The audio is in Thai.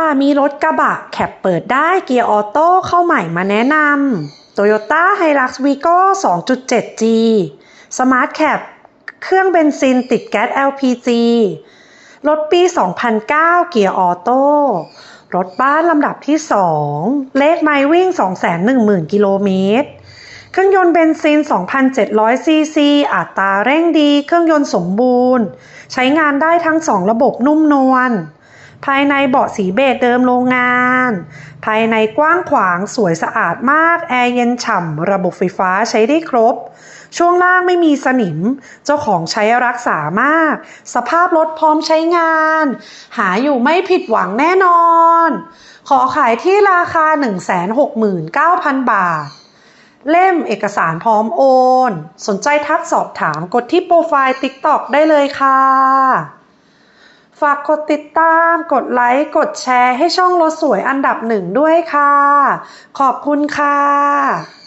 ค่ะมีรถกระบะแคปเปิดได้เกียร์ออโต้เข้าใหม่มาแนะนำ Toyota Hilux Vigo 2.7G Smart Cap เครื่องเบนซินติดแก๊ส LPG รถปี 2009 เกียร์ออโต้ รถบ้านลำดับที่ 2 เลขไมล์วิ่ง 210,000 กิโลเมตร เครื่องยนต์เบนซิน 2,700 ซีซี อัตราเร่งดี เครื่องยนต์สมบูรณ์ ใช้งานได้ทั้ง 2 ระบบนุ่มนวล ภายในเบาะสีเบจเดิมโรงงาน ภายในกว้างขวางสวยสะอาดมาก แอร์เย็นฉ่ำ ระบบไฟฟ้าใช้ได้ครบ ช่วงล่างไม่มีสนิม เจ้าของใช้รักษามาก สภาพรถพร้อมใช้งาน หาอยู่ไม่ผิดหวังแน่นอน ขอขายที่ราคา 169,000 บาทเล่มเอกสารพร้อมโอน สนใจทักสอบถามกดที่โปรไฟล์ TikTok ได้เลยค่ะ ฝากกดติดตาม กดไลค์ กดแชร์ให้ช่องรถสวยอันดับหนึ่งด้วยค่ะ ขอบคุณค่ะ